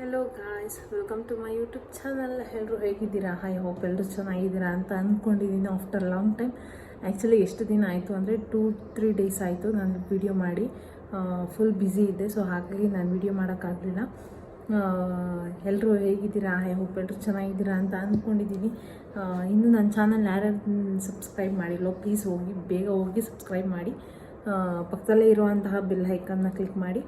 Hello guys welcome to my YouTube channel ಎಲ್ಲರೂ ಹೇಗಿದ್ದೀರಾ? Hi hope ಎಲ್ಲರೂ ಚೆನ್ನಾಗಿದ್ದೀರಾ ಅಂತ ಅಂದ್ಕೊಂಡಿದ್ದೀನಿ ಆಫ್ಟರ್ ಲಾಂಗ್ ಟೈಮ್ ಆ್ಯಕ್ಚುಲಿ ಎಷ್ಟು ದಿನ ಆಯಿತು ಅಂದರೆ ಟೂ ತ್ರೀ ಡೇಸ್ ಆಯಿತು ನಾನು ವಿಡಿಯೋ ಮಾಡಿ. ಫುಲ್ ಬ್ಯುಸಿ ಇದ್ದೆ ಸೊ ಹಾಗಾಗಿ ನಾನು ವಿಡಿಯೋ ಮಾಡೋಕ್ಕಾಗಲಿಲ್ಲ ಎಲ್ಲರೂ ಹೇಗಿದ್ದೀರಾ? ಹಾಯ್ ಹೋಪ್ ಎಲ್ಲರೂ ಚೆನ್ನಾಗಿದ್ದೀರಾ ಅಂತ ಅಂದ್ಕೊಂಡಿದ್ದೀನಿ ಇನ್ನು ನನ್ನ ಚಾನಲ್ ಯಾರ್ಯಾರು ಸಬ್ಸ್ಕ್ರೈಬ್ ಮಾಡಿಲ್ಲೋ ಪ್ಲೀಸ್ ಹೋಗಿ, ಬೇಗ ಹೋಗಿ ಸಬ್ಸ್ಕ್ರೈಬ್ ಮಾಡಿ. ಪಕ್ಕದಲ್ಲೇ ಇರುವಂತಹ ಬೆಲ್ ಐಕನ್ನ ಕ್ಲಿಕ್ ಮಾಡಿ.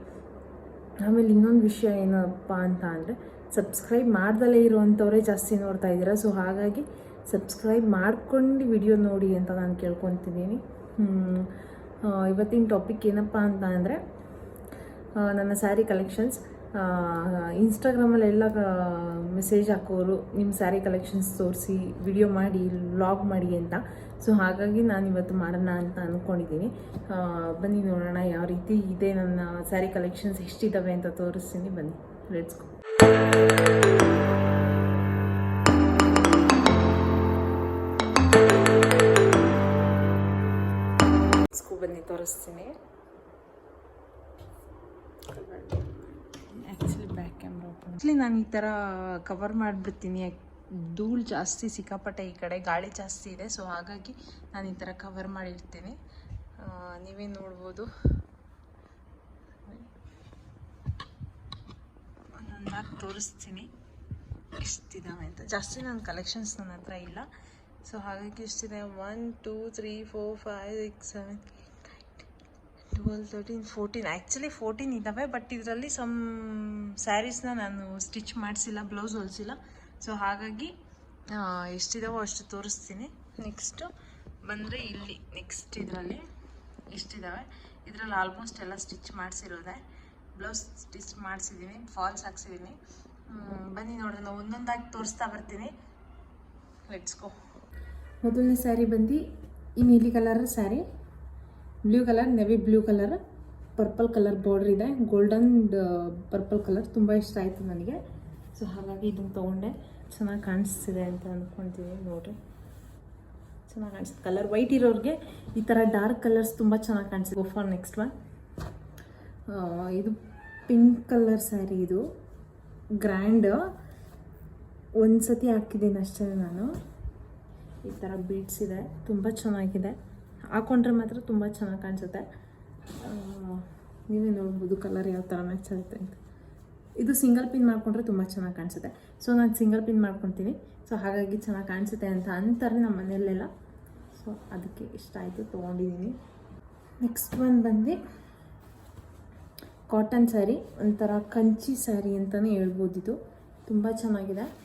ಆಮೇಲೆ ಇನ್ನೊಂದು ವಿಷಯ ಏನಪ್ಪ ಅಂತ ಅಂದರೆ ಸಬ್ಸ್ಕ್ರೈಬ್ ಮಾಡ್ದಲೇ ಇರುವಂಥವರೇ ಜಾಸ್ತಿ ನೋಡ್ತಾ ಇದ್ದೀರಾ. ಸೊ ಹಾಗಾಗಿ ಸಬ್ಸ್ಕ್ರೈಬ್ ಮಾಡ್ಕೊಂಡು ವಿಡಿಯೋ ನೋಡಿ ಅಂತ ನಾನು ಕೇಳ್ಕೊತಿದ್ದೀನಿ. ಇವತ್ತಿನ ಟಾಪಿಕ್ ಏನಪ್ಪ ಅಂತ ಅಂದರೆ ನನ್ನ ಸ್ಯಾರಿ ಕಲೆಕ್ಷನ್ಸ್ ಇನ್ಸ್ಟಾಗ್ರಾಮಲ್ಲೆಲ್ಲ ಮೆಸೇಜ್ ಹಾಕೋರು ನಿಮ್ಮ ಸ್ಯಾರಿ ಕಲೆಕ್ಷನ್ಸ್ ತೋರಿಸಿ ವಿಡಿಯೋ ಮಾಡಿ ವ್ಲಾಗ್ ಮಾಡಿ ಅಂತ. ಸೊ ಹಾಗಾಗಿ ನಾನು ಇವತ್ತು ಮಾಡೋಣ ಅಂತ ಅಂದ್ಕೊಂಡಿದ್ದೀನಿ ಬನ್ನಿ ನೋಡೋಣ ಯಾವ ರೀತಿ ಇದೆ ನನ್ನ ಸ್ಯಾರಿ ಕಲೆಕ್ಷನ್ಸ್ ಎಷ್ಟಿದ್ದಾವೆ ಅಂತ ತೋರಿಸ್ತೀನಿ. ಬನ್ನಿ ಲೆಟ್ಸ್ ಗೋ ಬನ್ನಿ, ತೋರಿಸ್ತೀನಿ. ಆ್ಯಕ್ಚುಲಿ ಬ್ಯಾಕ್ ಕ್ಯಾಮ್ರಾ ಆ್ಯಕ್ಚುಲಿ ನಾನು ಈ ಥರ ಕವರ್ ಮಾಡಿಬಿಡ್ತೀನಿ ಧೂಳು ಜಾಸ್ತಿ ಸಿಕ್ಕಾಪಟ್ಟೆ ಈ ಕಡೆ ಗಾಳಿ ಜಾಸ್ತಿ ಇದೆ ಸೊ ಹಾಗಾಗಿ ನಾನು ಈ ಥರ ಕವರ್ ಮಾಡಿರ್ತೀನಿ. ನೀವೇ ನೋಡ್ಬೋದು. ನಾನು ತೋರಿಸ್ತೀನಿ. ಎಷ್ಟಿದ್ದಾವೆ ಅಂತ. ಜಾಸ್ತಿ ನನ್ನ ಕಲೆಕ್ಷನ್ಸ್ ನನ್ನ ಹತ್ರ ಇಲ್ಲ. ಸೊ ಹಾಗಾಗಿ ಎಷ್ಟಿದೆ? One two three four five six seven twelve thirteen fourteen actually fourteen ಇದ್ದಾವೆ ಬಟ್ ಇದರಲ್ಲಿ ಸಮ್ ಸ್ಯಾರೀಸ್ನ ನಾನು ಸ್ಟಿಚ್ ಮಾಡಿಸಿಲ್ಲ ಬ್ಲೌಸ್ ಹೊಲಿಸಿಲ್ಲ. ಸೊ ಹಾಗಾಗಿ ಎಷ್ಟಿದಾವೋ ಅಷ್ಟು ತೋರಿಸ್ತೀನಿ. ನೆಕ್ಸ್ಟು ಬಂದರೆ ಇಲ್ಲಿ ನೆಕ್ಸ್ಟ್ ಇದರಲ್ಲಿ ಎಷ್ಟಿದ್ದಾವೆ ಇದರಲ್ಲಿ ಆಲ್ಮೋಸ್ಟ್ ಎಲ್ಲ ಸ್ಟಿಚ್ ಮಾಡಿಸಿರೋದೆ. ಬ್ಲೌಸ್ ಸ್ಟಿಚ್ ಮಾಡಿಸಿದ್ದೀನಿ ಫಾಲ್ಸ್ ಹಾಕ್ಸಿದ್ದೀನಿ ಬನ್ನಿ ನೋಡೋಣ ಒಂದೊಂದಾಗಿ ತೋರಿಸ್ತಾ ಬರ್ತೀನಿ. ಲೆಟ್ಸ್ ಗೋ ಮೊದಲನೇ ಸ್ಯಾರಿ ಬಂದು ಈ ನೀಲಿ colour saree blue colour navy blue colour purple colour border ಇದೆ. ಗೋಲ್ಡನ್ ಪರ್ಪಲ್ ಕಲರ್ ತುಂಬ ಇಷ್ಟ ಆಯಿತು ನನಗೆ. ಸೊ ಹಾಗಾಗಿ ಇದನ್ನು ತೊಗೊಂಡೆ. ಚೆನ್ನಾಗಿ ಕಾಣಿಸ್ತಿದೆ ಅಂತ ಅಂದ್ಕೊಳ್ತೀನಿ ನೋಡಿರಿ. ಚೆನ್ನಾಗಿ ಕಾಣಿಸುತ್ತೆ ಕಲರ್ ವೈಟ್ ಇರೋರಿಗೆ ಈ ಥರ ಡಾರ್ಕ್ ಕಲರ್ಸ್ ತುಂಬ ಚೆನ್ನಾಗಿ ಕಾಣಿಸುತ್ತೆ ಫಾರ್ ನೆಕ್ಸ್ಟ್ ಒನ್ ಇದು ಪಿಂಕ್ ಕಲರ್ ಸ್ಯಾರಿ ಇದು. ಗ್ರ್ಯಾಂಡ್ ಒಂದು ಸತಿ ಹಾಕಿದ್ದೀನಿ ಅಷ್ಟೇ ನಾನು. ಈ ಥರ ಬೀಡ್ಸ್ ಇದೆ. ತುಂಬ ಚೆನ್ನಾಗಿದೆ. ಹಾಕೊಂಡ್ರೆ ಮಾತ್ರ ತುಂಬ ಚೆನ್ನಾಗಿ ಕಾಣಿಸುತ್ತೆ. ನೀವೇ ನೋಡ್ಬೋದು ಕಲರ್ ಯಾವ ಥರ ಮ್ಯಾಚ್ ಆಗುತ್ತೆ ಅಂತ. ಇದು ಸಿಂಗಲ್ ಪಿನ್ ಮಾಡಿಕೊಂಡ್ರೆ ತುಂಬ ಚೆನ್ನಾಗಿ ಕಾಣಿಸುತ್ತೆ. ಸೊ, ನಾನು ಸಿಂಗಲ್ ಪಿನ್ ಮಾಡ್ಕೊತೀನಿ. ಸೊ, ಹಾಗಾಗಿ ಚೆನ್ನಾಗಿ ಕಾಣಿಸುತ್ತೆ ಅಂತ ಅಂತಾರೆ ನಮ್ಮ ಮನೆಯಲ್ಲೆಲ್ಲ. ಸೊ, ಅದಕ್ಕೆ ಇಷ್ಟ ಆಯಿತು ತೊಗೊಂಡಿದ್ದೀನಿ ನೆಕ್ಸ್ಟ್ ಒಂದು ಬಂದು ಕಾಟನ್ ಸ್ಯಾರಿ ಒಂಥರ ಕಂಚಿ ಸ್ಯಾರಿ ಅಂತಲೇ ಇದು ತುಂಬ ಚೆನ್ನಾಗಿದೆ.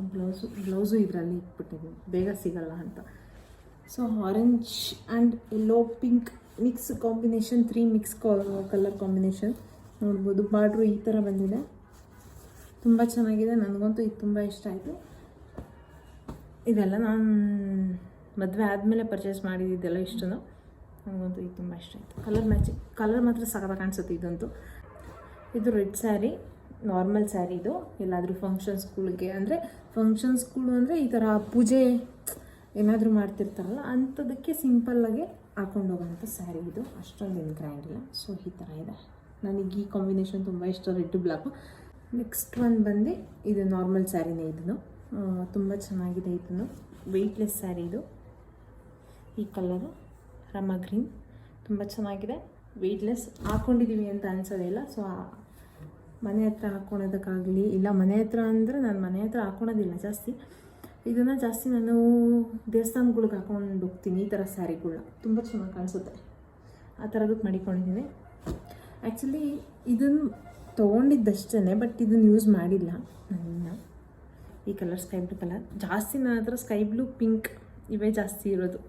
ಬ್ಲೌಸು ಬ್ಲೌಸು ಇದರಲ್ಲಿ ಇಟ್ಬಿಟ್ಟಿದ್ದೀನಿ ಬೇಗ ಸಿಗಲ್ಲ ಅಂತ. So orange and yellow pink mix combination three mix colour combination ನೋಡ್ಬೋದು. ಬಾರ್ಡ್ರು ಈ ಥರ ಬಂದಿದೆ. ತುಂಬ ಚೆನ್ನಾಗಿದೆ. ನನಗಂತೂ ಇದು ತುಂಬ ಇಷ್ಟ ಆಯಿತು. ಇದೆಲ್ಲ ನಾನು ಮದುವೆ ಆದಮೇಲೆ ಪರ್ಚೇಸ್ ಮಾಡಿದ್ದೆಲ್ಲ ಇಷ್ಟು ನನಗಂತೂ ಇದು ತುಂಬ ಇಷ್ಟ ಆಯಿತು. ಕಲರ್ ಮ್ಯಾಚಿಂಗ್ ಕಲರ್ ಮಾತ್ರ ಸಖತ್ತಾಗಿ ಕಾಣಿಸುತ್ತೆ ಇದಂತೂ. ಇದು ರೆಡ್ ಸ್ಯಾರಿ ನಾರ್ಮಲ್ ಸ್ಯಾರಿ ಇದು. ಎಲ್ಲಾದರೂ ಫಂಕ್ಷನ್ ಸ್ಕೂಲ್ಗೆ ಅಂದರೆ ಫಂಕ್ಷನ್ ಸ್ಕೂಲು ಅಂದರೆ ಈ ಥರ ಪೂಜೆ ಏನಾದರೂ ಮಾಡ್ತಿರ್ತಾರಲ್ಲ, ಅಂಥದಕ್ಕೆ ಸಿಂಪಲ್ಲಾಗಿ ಹಾಕೊಂಡು ಹೋಗೋಂಥ ಸ್ಯಾರಿ ಇದು. ಅಷ್ಟೊಂದು ಗ್ರ್ಯಾಂಡ್ ಇಲ್ಲ. ಸೊ ಈ ಥರ ಇದೆ. ನನಗೆ ಈ ಕಾಂಬಿನೇಷನ್ ತುಂಬ ಇಷ್ಟ, ರೆಡ್ ಬ್ಲಾಕು ನೆಕ್ಸ್ಟ್ ಒಂದು ಬಂದು, ಇದು ನಾರ್ಮಲ್ ಸ್ಯಾರಿನೇ ಇದನ್ನು. ತುಂಬ ಚೆನ್ನಾಗಿದೆ ಇದನ್ನು. ವೆಯ್ಟ್ಲೆಸ್ ಸ್ಯಾರಿ ಇದು. ಈ ಕಲರು ರಮ ಗ್ರೀನ್ ತುಂಬ ಚೆನ್ನಾಗಿದೆ. ವೆಯ್ಟ್ಲೆಸ್ ಹಾಕ್ಕೊಂಡಿದ್ದೀವಿ ಅಂತ ಅನ್ಸೋದಿಲ್ಲ ಸೊ ಮನೆ ಹತ್ರ ಹಾಕ್ಕೊಳೋದಕ್ಕಾಗಲಿ ಇಲ್ಲ ಮನೆ ಹತ್ರ ಅಂದರೆ ನಾನು ಮನೆ ಹತ್ರ ಹಾಕ್ಕೊಳೋದಿಲ್ಲ ಜಾಸ್ತಿ. ಇದನ್ನು ಜಾಸ್ತಿ ನಾನು ದೇವಸ್ಥಾನಗಳಿಗೆ ಹಾಕೊಂಡು ಹೋಗ್ತೀನಿ, ಈ ಥರ ಸ್ಯಾರಿಗಳನ್ನ ತುಂಬ ಚೆನ್ನಾಗಿ ಕಾಣಿಸುತ್ತೆ. ಆ ಥರದಕ್ಕೆ ಮಡಿಕೊಂಡಿದ್ದೀನಿ. ಆ್ಯಕ್ಚುಲಿ ಇದನ್ನು ತೊಗೊಂಡಿದ್ದಷ್ಟೇ ಬಟ್ ಇದನ್ನು ಯೂಸ್ ಮಾಡಿಲ್ಲ ನನ್ನ. ಈ ಕಲರ್ ಸ್ಕೈ ಬ್ಲೂ ಕಲರ್ ಜಾಸ್ತಿ ನಾನು ಹತ್ರ ಸ್ಕೈ ಬ್ಲೂ ಪಿಂಕ್ ಇವೇ ಜಾಸ್ತಿ ಇರೋದು.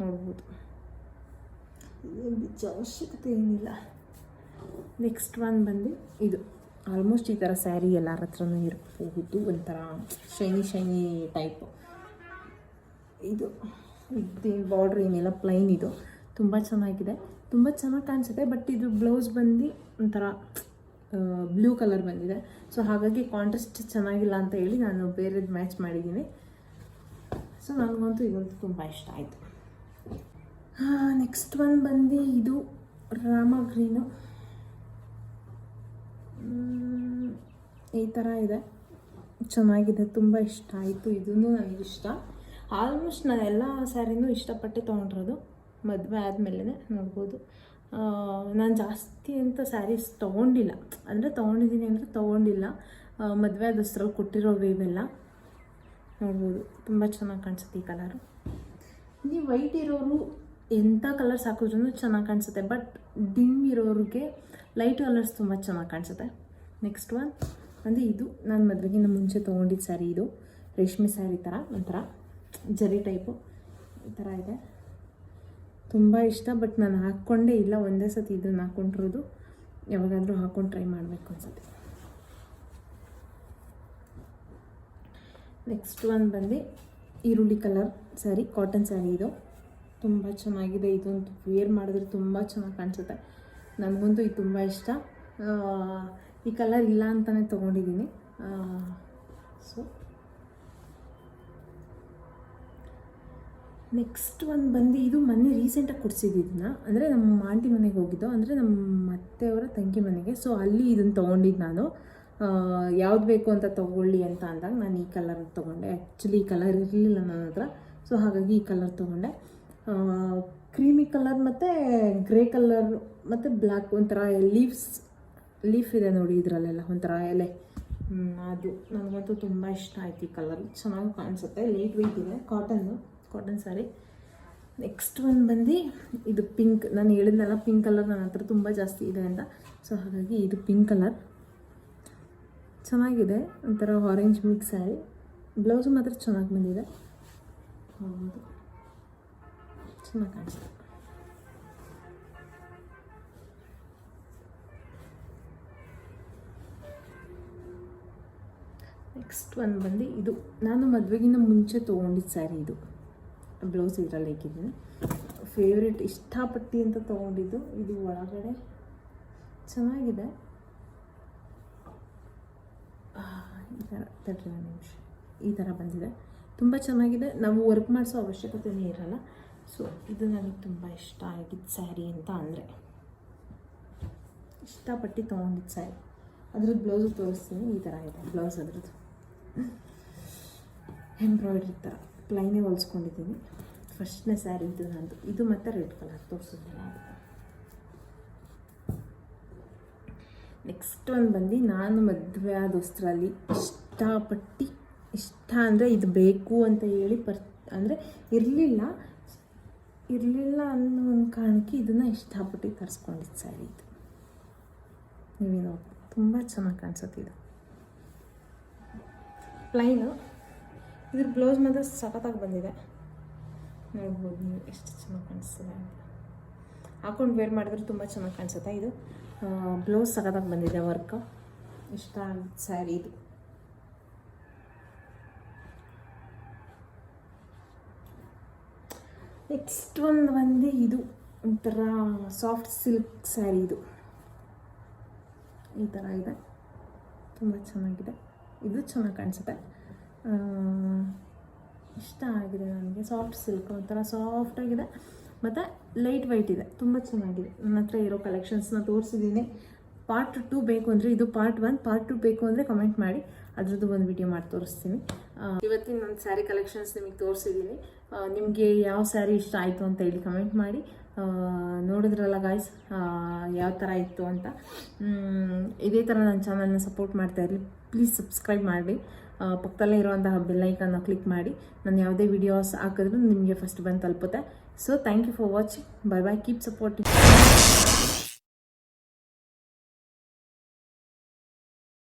ನೋಡ್ಬೋದು. ಅವಶ್ಯಕತೆ ಏನಿಲ್ಲ. ನೆಕ್ಸ್ಟ್ ಒನ್ ಬಂದು ಇದು. ಆಲ್ಮೋಸ್ಟ್ ಈ ಥರ ಸ್ಯಾರಿ ಎಲ್ಲರ ಹತ್ರನೂ ಇರಬಹುದು ಒಂಥರ ಶೈನಿ ಶೈನಿ ಟೈಪು ಇದು ಇದೇನು ಬಾರ್ಡ್ರ್ ಏನಿಲ್ಲ ಪ್ಲೈನ್ ಇದು. ತುಂಬ ಚೆನ್ನಾಗಿದೆ. ತುಂಬ ಚೆನ್ನಾಗಿ ಕಾಣಿಸುತ್ತೆ ಬಟ್ ಇದು ಬ್ಲೌಸ್ ಬಂದು ಒಂಥರ ಬ್ಲೂ ಕಲರ್ ಬಂದಿದೆ. ಸೊ ಹಾಗಾಗಿ ಕಾಂಟ್ರಾಸ್ಟ್ ಚೆನ್ನಾಗಿಲ್ಲ ಅಂತ ಹೇಳಿ ನಾನು ಬೇರೆದು ಮ್ಯಾಚ್ ಮಾಡಿದ್ದೀನಿ. ಸೊ ನನಗಂತೂ ಇದಂತೂ ತುಂಬ ಇಷ್ಟ ಆಯಿತು. ನೆಕ್ಸ್ಟ್ ಒನ್ ಬಂದು ಇದು ರಾಮ ಗ್ರೀನು. ಈ ಥರ ಇದೆ. ಚೆನ್ನಾಗಿದೆ, ತುಂಬ ಇಷ್ಟ ಆಯಿತು. ಇದೂ ನನಗಿಷ್ಟ. ಆಲ್ಮೋಸ್ಟ್ ನಾನು ಎಲ್ಲ ಸ್ಯಾರಿನೂ ಇಷ್ಟಪಟ್ಟು ತೊಗೊಂಡಿರೋದು. ಮದುವೆ ಆದಮೇಲೆ ನೋಡ್ಬೋದು. ನಾನು ಜಾಸ್ತಿ ಅಂತ ಸ್ಯಾರೀಸ್ ತೊಗೊಂಡಿಲ್ಲ. ಅಂದರೆ ತೊಗೊಂಡಿದ್ದೀನಿ ಅಂದರೆ ತೊಗೊಂಡಿಲ್ಲ. ಮದುವೆ ಆದಸ್ರಲ್ಲಿ ಕೊಟ್ಟಿರೋ ಇವೆಲ್ಲ. ನೋಡ್ಬೋದು. ತುಂಬ ಚೆನ್ನಾಗಿ ಕಾಣಿಸುತ್ತೆ ಈ ಕಲರು ನೀವು ವೈಟ್ ಇರೋರು ಎಂಥ ಕಲರ್ಸ್ ಹಾಕಿದ್ರು ಚೆನ್ನಾಗಿ ಕಾಣಿಸುತ್ತೆ. ಬಟ್ ಡಿಮ್ ಇರೋರಿಗೆ ಲೈಟ್ ಕಲರ್ಸ್ ತುಂಬ ಚೆನ್ನಾಗಿ ಕಾಣಿಸುತ್ತೆ. ನೆಕ್ಸ್ಟ್ ಒನ್ ಅಂದರೆ ಇದು ನಾನು ಮದುವೆಗಿಂತ ಮುಂಚೆ ತೊಗೊಂಡಿದ್ದ ಸ್ಯಾರಿ ಇದು. ರೇಷ್ಮೆ ಸ್ಯಾರಿ ಥರ ಒಂಥರ, ಜರಿ ಟೈಪು ಈ ಥರ ಇದೆ. ತುಂಬ ಇಷ್ಟ, ಬಟ್ ನಾನು ಹಾಕ್ಕೊಂಡೇ ಇಲ್ಲ. ಒಂದೇ ಸತಿ ಇದನ್ನು ಹಾಕ್ಕೊಂಡಿರೋದು. ಯಾವಾಗಾದರೂ ಹಾಕ್ಕೊಂಡು ಟ್ರೈ ಮಾಡಬೇಕು ಅನ್ಸುತ್ತೆ. ನೆಕ್ಸ್ಟ್ ಒಂದು ಬಂದು ಈರುಳ್ಳಿ ಕಲರ್ ಸ್ಯಾರಿ ಕಾಟನ್ ಸ್ಯಾರಿ ಇದು. ತುಂಬ ಚೆನ್ನಾಗಿದೆ. ಇದೊಂದು ವೇರ್ ಮಾಡಿದ್ರೆ ತುಂಬ ಚೆನ್ನಾಗಿ ಕಾಣಿಸುತ್ತೆ. ನನಗಂತೂ ಇದು ತುಂಬ ಇಷ್ಟ. ಈ ಕಲರ್ ಇಲ್ಲ ಅಂತಲೇ ತೊಗೊಂಡಿದ್ದೀನಿ. ಸೊ ನೆಕ್ಸ್ಟ್ ಒಂದು ಬಂದು ಇದು ಮೊನ್ನೆ ರೀಸೆಂಟಾಗಿ ಕೊಡಿಸಿದ್ದನ್ನ ಅಂದರೆ ನಮ್ಮ ಆಂಟಿ ಮನೆಗೆ ಹೋಗಿದ್ದು. ಅಂದರೆ ನಮ್ಮ ಅತ್ತೆಯವರ ತಂಗಿ ಮನೆಗೆ. ಸೊ ಅಲ್ಲಿ ಇದನ್ನು ತೊಗೊಂಡಿದ್ದು ನಾನು. ಯಾವ್ದು ಬೇಕು ಅಂತ ತೊಗೊಳ್ಳಿ ಅಂತ ಅಂದಾಗ ನಾನು ಈ ಕಲರ್ ತೊಗೊಂಡೆ. ಆ್ಯಕ್ಚುಲಿ ಈ ಕಲರ್ ಇರಲಿಲ್ಲ ನನ್ನ ಹತ್ರ. ಸೊ ಹಾಗಾಗಿ ಈ ಕಲರ್ ತೊಗೊಂಡೆ. ಕ್ರೀಮಿ ಕಲರ್ ಮತ್ತು ಗ್ರೇ ಕಲರ್ ಮತ್ತು ಬ್ಲ್ಯಾಕ್ ಒಂಥರ ಲೀವ್ಸ್ ಲೀಫ್ ಇದೆ ನೋಡಿ ಇದರಲ್ಲೆಲ್ಲ. ಒಂಥರ ಎಲೆ. ಅದು ನನಗಂತೂ ತುಂಬ ಇಷ್ಟ ಆಯ್ತು ಈ ಕಲರ್ ಚೆನ್ನಾಗಿ ಕಾಣಿಸುತ್ತೆ. ಲೈಟ್ ವೆಯ್ಟ್ ಇದೆ. ಕಾಟನ್ನು ಕಾಟನ್ ಸ್ಯಾರಿ ನೆಕ್ಸ್ಟ್ ಒಂದು ಬಂದು ಇದು ಪಿಂಕ್ ನಾನು ಹೇಳಿದ್ನಲ್ಲ ಪಿಂಕ್ ಕಲರ್ ನನ್ನ ಹತ್ರ ತುಂಬ ಜಾಸ್ತಿ ಇದೆ ಅಂತ. ಸೊ ಹಾಗಾಗಿ ಇದು ಪಿಂಕ್ ಕಲರ್ ಚೆನ್ನಾಗಿದೆ, ಒಂಥರ ಆರೆಂಜ್ ಮಿಕ್ಸ್ ಸ್ಯಾರಿ ಬ್ಲೌಸು ಮಾತ್ರ ಚೆನ್ನಾಗಿ ಬಂದಿದೆ. ಹೌದು. ಚೆನ್ನಾಗಿ ನೆಕ್ಸ್ಟ್ ಒಂದು ಬಂದು ಇದು, ನಾನು ಮದುವೆಗಿಂತ ಮುಂಚೆ ತೊಗೊಂಡಿದ್ದು ಸ್ಯಾರಿ ಇದು. ಬ್ಲೌಸ್ ಇದರಲ್ಲಿ ಹಾಕಿದ್ದೀನಿ ಫೇವ್ರೆಟ್ ಇಷ್ಟಪಟ್ಟು ಅಂತ ತೊಗೊಂಡಿದ್ದು ಇದು ಒಳಗಡೆ. ಚೆನ್ನಾಗಿದೆ. ಈ ಥರ ಒಂದು ನಿಮಿಷ. ಈ ಥರ ಬಂದಿದೆ. ತುಂಬ ಚೆನ್ನಾಗಿದೆ. ನಾವು ವರ್ಕ್ ಮಾಡಿಸೋ ಅವಶ್ಯಕತೆನೇ ಇರಲ್ಲ. ಸೊ ಇದು ನನಗೆ ತುಂಬ ಇಷ್ಟ ಆಗಿದ್ದ ಸ್ಯಾರಿ ಅಂತ ಅಂದರೆ. ಇಷ್ಟಪಟ್ಟು ತೊಗೊಂಡಿದ್ದ ಸ್ಯಾರಿ ಅದ್ರದ್ದು ಬ್ಲೌಸು ತೋರಿಸ್ತೀನಿ. ಈ ಥರ ಇದೆ. ಬ್ಲೌಸ್ ಅದ್ರದ್ದು. ಎಂಬ್ರಾಯ್ಡ್ರಿ ಥರ ಪ್ಲೈನೇ ಹೊಲಿಸ್ಕೊಂಡಿದ್ದೀನಿ ಫಸ್ಟ್ನೇ ಸ್ಯಾರಿ ಇದು ನಂದು ಇದು ಮತ್ತು ರೆಡ್ ಕಲರ್ ತೋರಿಸಿದ್ದೀನಿ ನೆಕ್ಸ್ಟ್ ಒಂದು ಬಂದು ನಾನು ಮದುವೆ ಆದೋಸ್ತ್ರಲ್ಲಿ ಇಷ್ಟಪಟ್ಟು, ಇಷ್ಟ ಅಂದರೆ ಇದು ಬೇಕು ಅಂತ ಹೇಳಿ ಪರ್, ಅಂದರೆ ಇರಲಿಲ್ಲ. ಇರಲಿಲ್ಲ ಅನ್ನೋ ಒಂದು ಕಾರಣಕ್ಕೆ ಇದನ್ನು ಇಷ್ಟಪಟ್ಟು ತರಿಸ್ಕೊಂಡಿದ್ದು ಸ್ಯಾರಿ ಇದು. ನೀವೇ ನೋಡಿ ತುಂಬ ಚೆನ್ನಾಗಿ ಕಾಣಿಸುತ್ತೆ ಇದು. ಪ್ಲೈನು ಇದ್ರ ಬ್ಲೌಸ್ ಮಾತ್ರ ಸಖತ್ತಾಗಿ ಬಂದಿದೆ. ನೋಡ್ಬೋದು ನೀವು ಎಷ್ಟು ಚೆನ್ನಾಗಿ ಕಾಣಿಸ್ತದೆ ಅಂತ. ಹಾಕೊಂಡು ವೇರ್ ಮಾಡಿದ್ರೆ ತುಂಬ ಚೆನ್ನಾಗಿ ಕಾಣಿಸುತ್ತೆ ಇದು? ಬ್ಲೌಸ್ ಸಖತ್ತಾಗಿ ಬಂದಿದೆ ವರ್ಕ್ ಇಷ್ಟ ಸ್ಯಾರಿ ಇದು. ನೆಕ್ಸ್ಟ್ ಒಂದು ಬಂದು ಇದು. ಒಂಥರ ಸಾಫ್ಟ್ ಸಿಲ್ಕ್ ಸ್ಯಾರಿ ಇದು. ಈ ಥರ ಇದೆ. ತುಂಬ ಚೆನ್ನಾಗಿದೆ. ಇದು ಚೆನ್ನಾಗಿ ಕಾಣಿಸುತ್ತೆ. ಇಷ್ಟ ಆಗಿದೆ ನನಗೆ. ಸಾಫ್ಟ್ ಸಿಲ್ಕ್ ಒಂಥರ ಸಾಫ್ಟಾಗಿದೆ ಮತ್ತು ಲೈಟ್ ವೈಟ್ ಇದೆ. ತುಂಬ ಚೆನ್ನಾಗಿದೆ. ನನ್ನ ಹತ್ರ ಇರೋ ಕಲೆಕ್ಷನ್ಸ್ನ ತೋರಿಸಿದ್ದೀನಿ. ಪಾರ್ಟ್ ಟೂ ಬೇಕು ಅಂದರೆ ಇದು ಪಾರ್ಟ್ ಒನ್ ಪಾರ್ಟ್ ಟು ಬೇಕು ಅಂದರೆ ಕಮೆಂಟ್ ಮಾಡಿ. ಅದ್ರದ್ದು ಒಂದು ವಿಡಿಯೋ ಮಾಡಿ ತೋರಿಸ್ತೀನಿ. ಇವತ್ತಿನ ನನ್ನ ಸ್ಯಾರಿ ಕಲೆಕ್ಷನ್ಸ್ ನಿಮಗೆ ತೋರಿಸಿದ್ದೀನಿ. ನಿಮಗೆ ಯಾವ ಸ್ಯಾರಿ ಇಷ್ಟ ಆಯಿತು ಅಂತ ಹೇಳಿ ಕಮೆಂಟ್ ಮಾಡಿ. ನೋಡಿದ್ರಲ್ಲ ಗಾಯ್ಸ್ ಯಾವ ಥರ ಇತ್ತು ಅಂತ. ಇದೇ ಥರ ನನ್ನ ಚಾನಲ್ನ ಸಪೋರ್ಟ್ ಮಾಡ್ತಾ ಇರಲಿ. ಪ್ಲೀಸ್ ಸಬ್ಸ್ಕ್ರೈಬ್ ಮಾಡಿ ಪಕ್ಕದಲ್ಲೇ ಇರುವಂತಹ ಬೆಲ್ಲೈಕನ್ನು ಕ್ಲಿಕ್ ಮಾಡಿ. ನಾನು ಯಾವುದೇ ವಿಡಿಯೋಸ್ ಹಾಕಿದ್ರು ನಿಮಗೆ ಫಸ್ಟ್ ಬಂದು ತಲುಪುತ್ತೆ. So thank you for watching bye bye keep supporting